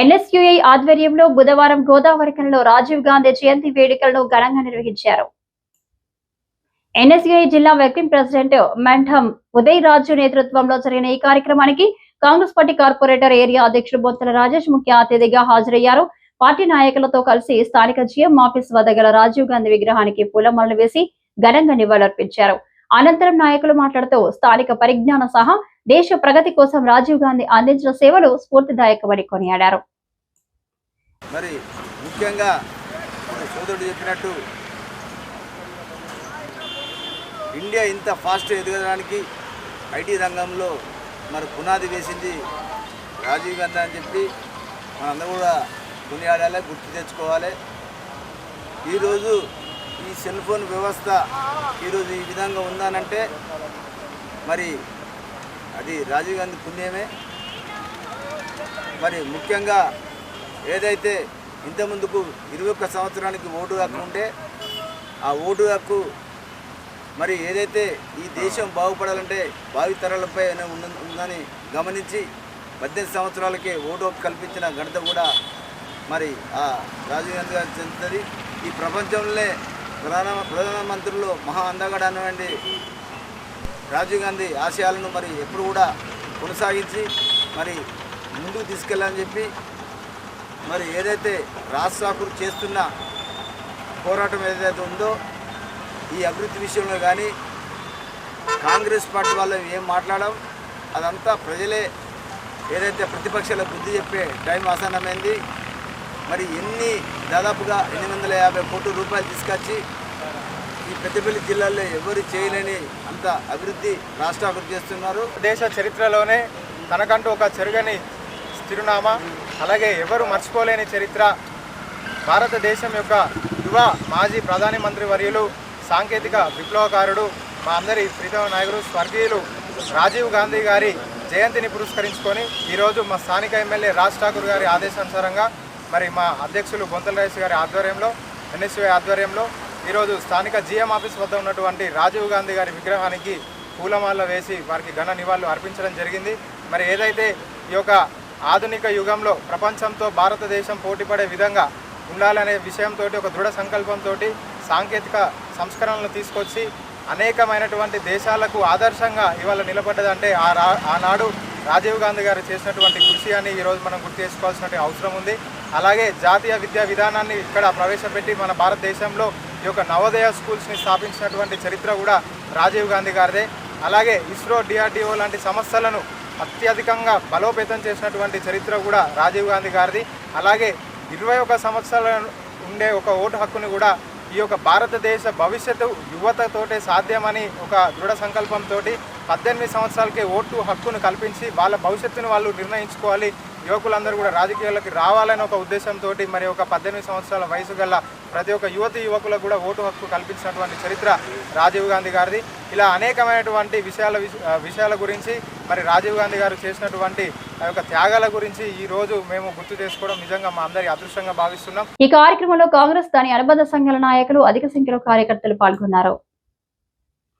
NSUI ఆధ్వర్యంలో బుధవారం గోదావరికలలో రాజీవ్ గాంధీ జయంతి వేడుకలను ఘనంగా నిర్వహించారు. ఎన్ఎస్యుఐ జిల్లా వర్కింగ్ ప్రెసిడెంట్ మెంఠం ఉదయ్ రాజు నేతృత్వంలో జరిగిన ఈ కార్యక్రమానికి కాంగ్రెస్ పార్టీ కార్పొరేటర్ ఏరియా అధ్యక్షుడు బొత్తుల రాజేష్ ముఖ్య అతిథిగా హాజరయ్యారు. పార్టీ నాయకులతో కలిసి స్థానిక జిఎం ఆఫీస్ వద్ద గల రాజీవ్ గాంధీ విగ్రహానికి పూలమాలలు వేసి ఘనంగా నివాళులర్పించారు. అనంతరం నాయకులు మాట్లాడుతూ స్థానిక పరిజ్ఞాన సహా దేశ ప్రగతి కోసం రాజీవ్ గాంధీ అందించిన సేవలు స్ఫూర్తిదాయకమని కొనియాడారు. మరి ముఖ్యంగా సోదరుడు చెప్పినట్టు ఇండియా ఇంత ఫాస్ట్ ఎదగడానికి ఐటీ రంగంలో మరి పునాది వేసింది రాజీవ్ గాంధీ అని చెప్పి మనందరూ కూడా కొనియాడాలి గుర్తు తెచ్చుకోవాలి. ఈరోజు ఈ సెల్ ఫోన్ వ్యవస్థ ఈరోజు ఈ విధంగా ఉందనంటే మరి అది రాజీవ్ గాంధీ పుణ్యమే. మరి ముఖ్యంగా ఏదైతే ఇంతకుముందుకు ఇరవై ఒక్క సంవత్సరానికి ఓటు హక్కు ఉంటే ఆ ఓటు హక్కు మరి ఏదైతే ఈ దేశం బాగుపడాలంటే భావితరాలపై ఉన్న- ఉందని గమనించి పద్దెనిమిది సంవత్సరాలకే ఓటు హక్కు కల్పించిన ఘనత కూడా మరి ఆ రాజీవ్ గాంధీ గారు చెందుతుంది ఈ ప్రపంచంలోనే ప్రధాన ప్రధానమంత్రులు మహా అందగడ అన్నవండి రాజీవ్ గాంధీ ఆశయాలను మరి ఎప్పుడు కూడా కొనసాగించి మరి ముందుకు తీసుకెళ్ళాలని చెప్పి మరి ఏదైతే రాజ్ ఠాకూర్ చేస్తున్న పోరాటం ఏదైతే ఉందో ఈ అభివృద్ధి విషయంలో కానీ కాంగ్రెస్ పార్టీ వాళ్ళు ఏం మాట్లాడడం అదంతా ప్రజలే ఏదైతే ప్రతిపక్షాల బుద్ధి చెప్పే టైం ఆసన్నమైంది. మరి ఎన్ని దాదాపుగా ఎనిమిది వందల యాభై కోట్ల రూపాయలు తీసుకొచ్చి ఈ పెద్దపల్లి జిల్లాలో ఎవరు చేయలేని అంత అభివృద్ధి రాష్ట్ర అభివృద్ధి చేస్తున్నారు. దేశ చరిత్రలోనే తనకంటూ ఒక చెరుగని చిరునామా అలాగే ఎవరు మర్చిపోలేని చరిత్ర. భారతదేశం యొక్క యువ మాజీ ప్రధాని మంత్రి వర్యులు సాంకేతిక విప్లవకారుడు మా అందరి ప్రీతమ నాయకుడు స్వర్గీయులు రాజీవ్ గాంధీ గారి జయంతిని పురస్కరించుకొని ఈరోజు మా స్థానిక ఎమ్మెల్యే రాజ్ ఠాకూర్ గారి ఆదేశానుసారంగా మరి మా అధ్యక్షులు బొంతల రైస్ గారి ఆధ్వర్యంలో ఎన్ఎస్వై ఆధ్వర్యంలో ఈరోజు స్థానిక జిఎం ఆఫీస్ వద్ద ఉన్నటువంటి రాజీవ్ గాంధీ గారి విగ్రహానికి పూలమాల వేసి వారికి ఘన నివాళులు అర్పించడం జరిగింది. మరి ఏదైతే ఈ యొక్క ఆధునిక యుగంలో ప్రపంచంతో భారతదేశం పోటీపడే విధంగా ఉండాలనే విషయంతో ఒక దృఢ సంకల్పంతో సాంకేతిక సంస్కరణలు తీసుకొచ్చి అనేకమైనటువంటి దేశాలకు ఆదర్శంగా ఇవాళ నిలబడ్డదంటే ఆ రా ఆనాడు రాజీవ్ గాంధీ గారు చేసినటువంటి కృషి అని ఈరోజు మనం గుర్తు చేసుకోవాల్సిన అవసరం ఉంది. అలాగే జాతీయ విద్యా విధానాన్ని ఇక్కడ ప్రవేశపెట్టి మన భారతదేశంలో ఈ యొక్క నవోదయ స్కూల్స్ని స్థాపించినటువంటి చరిత్ర కూడా రాజీవ్ గాంధీ గారిదే. అలాగే ఇస్రో డిఆర్డిఓ లాంటి సంస్థలను అత్యధికంగా బలోపేతం చేసినటువంటి చరిత్ర కూడా రాజీవ్ గాంధీ గారిది. అలాగే ఇరవై ఒక సంవత్సరాల ఉండే ఒక ఓటు హక్కుని కూడా ఈ యొక్క భారతదేశ భవిష్యత్తు యువతతోటే సాధ్యమని ఒక దృఢ సంకల్పంతో పద్దెనిమిది సంవత్సరాలకే ఓటు హక్కును కల్పించి వాళ్ళ భవిష్యత్తును వాళ్ళు నిర్ణయించుకోవాలి. యువకులందరూ కూడా రాజకీయాల్లోకి రావాలని ఒక ఉద్దేశంతో మరి ఒక పద్దెనిమిది సంవత్సరాల వయసు గల ప్రతి ఒక్క యువతి యువకులకు కూడా ఓటు హక్కు కల్పించినటువంటి చరిత్ర రాజీవ్ గాంధీ గారిది. ఇలా అనేకమైనటువంటి విషయాల విషయాల గురించి మరి రాజీవ్ గాంధీ గారు చేసినటువంటి ఆ యొక్క త్యాగాల గురించి ఈ రోజు మేము గుర్తు చేసుకోవడం నిజంగా మా అందరి అదృష్టంగా భావిస్తున్నాం. ఈ కార్యక్రమంలో కాంగ్రెస్ దాని అనుబంధ సంఘాల నాయకులు అధిక సంఖ్యలో కార్యకర్తలు పాల్గొన్నారు.